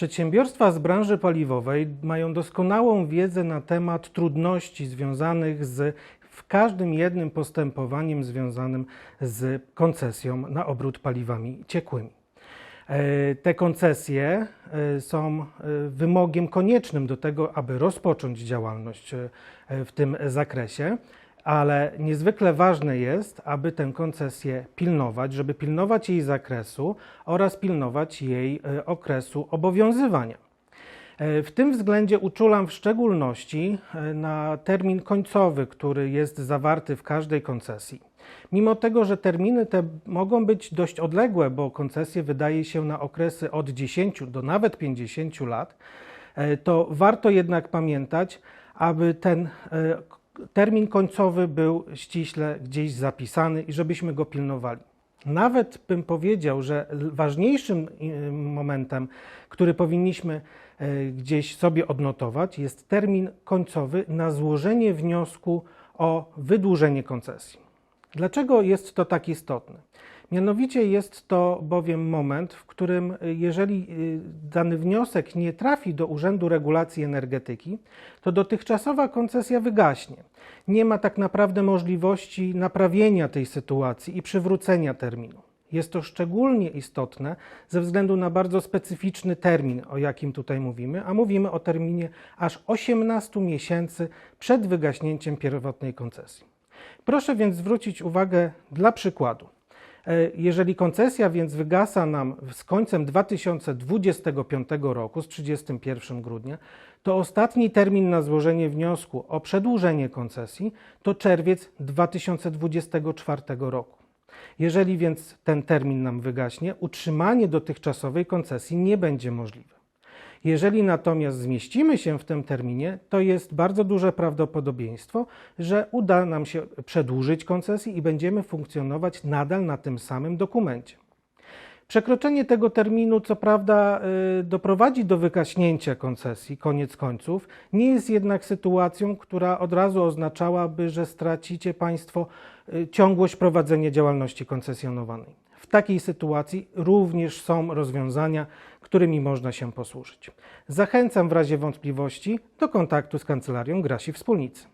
Przedsiębiorstwa z branży paliwowej mają doskonałą wiedzę na temat trudności związanych z w każdym jednym postępowaniem związanym z koncesją na obrót paliwami ciekłymi. E, Te koncesje e, są e, wymogiem koniecznym do tego, aby rozpocząć działalność w tym zakresie, ale niezwykle ważne jest, aby tę koncesję pilnować, żeby pilnować jej zakresu oraz pilnować jej e, okresu obowiązywania. E, W tym względzie uczulam w szczególności e, na termin końcowy, który jest zawarty w każdej koncesji. Mimo tego, że terminy te mogą być dość odległe, bo koncesje wydaje się na okresy od 10 do nawet 50 lat, to warto jednak pamiętać, aby ten termin końcowy był ściśle gdzieś zapisany i żebyśmy go pilnowali. Nawet bym powiedział, że ważniejszym y, momentem, który powinniśmy e, gdzieś sobie odnotować, jest termin końcowy na złożenie wniosku o wydłużenie koncesji. Dlaczego jest to tak istotne? Mianowicie jest to bowiem moment, w którym, y, jeżeli y, dany wniosek nie trafi do Urzędu Regulacji Energetyki, to dotychczasowa koncesja wygaśnie. Nie ma tak naprawdę możliwości naprawienia tej sytuacji i przywrócenia terminu. Jest to szczególnie istotne ze względu na bardzo specyficzny termin, o jakim tutaj mówimy, a mówimy o terminie aż 18 miesięcy przed wygaśnięciem pierwotnej koncesji. Proszę więc zwrócić uwagę dla przykładu. E, Jeżeli koncesja więc wygasa nam z końcem 2025 roku, z 31 grudnia, to ostatni termin na złożenie wniosku o przedłużenie koncesji to czerwiec 2024 roku. Jeżeli więc ten termin nam wygaśnie, utrzymanie dotychczasowej koncesji nie będzie możliwe. Jeżeli natomiast zmieścimy się w tym terminie, to jest bardzo duże prawdopodobieństwo, że uda nam się przedłużyć koncesję i będziemy funkcjonować nadal na tym samym dokumencie. Przekroczenie tego terminu, co prawda, y, doprowadzi do wygaśnięcia koncesji, koniec końców, nie jest jednak sytuacją, która od razu oznaczałaby, że stracicie Państwo y, ciągłość prowadzenia działalności koncesjonowanej. W takiej sytuacji również są rozwiązania, którymi można się posłużyć. Zachęcam w razie wątpliwości do kontaktu z kancelarią Grasi Wspólnicy.